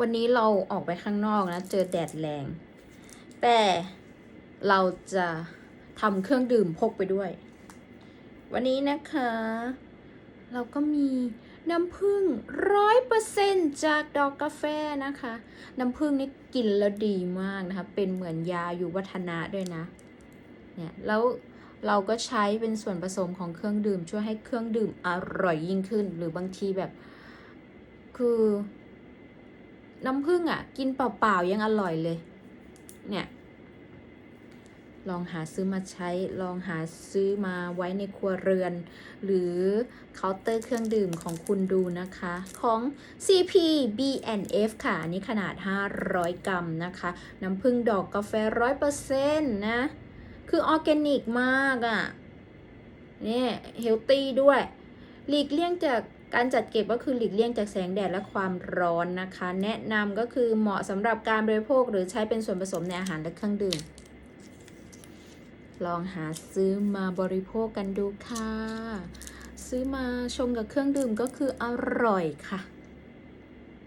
วันนี้เราออกไปข้างนอกนะ เจอแดดแรง แต่เราจะทำเครื่องดื่มพกไปด้วย วันนี้นะคะ เราก็มีน้ำผึ้งร้อยเปอร์เซนจากดอกกาแฟนะคะ น้ำผึ้งนี่กินแล้วดีมากนะคะ เป็นเหมือนยาอยู่วัฒนะด้วยนะ เนี่ยแล้วเราก็ใช้เป็นส่วนผสมของเครื่องดื่ม ช่วยให้เครื่องดื่มอร่อยยิ่งขึ้น หรือบางทีแบบ คือ น้ำผึ้งอะ กินเปล่าๆยังอร่อยเลย เนี่ย ลองหาซื้อมาใช้ ลองหาซื้อมาไว้ในครัวเรือน หรือเคาน์เตอร์เครื่องดื่มของคุณดูนะคะ ของ CPBNF ค่ะ อันนี้ขนาด 500 กรัมนะคะ น้ำผึ้งดอกกาแฟ 100%นะ คือออร์แกนิกมากอะ่ะเนี่ยเฮลตี้ด้วย หลีกเลี่ยงจาก การจัดเก็บก็คือหลีกเลี่ยงจากแสงแดดและความร้อนนะคะ แนะนำก็คือเหมาะสำหรับการบริโภคหรือใช้เป็นส่วนผสมในอาหารและเครื่องดื่ม ลองหาซื้อมาบริโภคกันดูค่ะ ซื้อมาชงกับเครื่องดื่มก็คืออร่อยค่ะ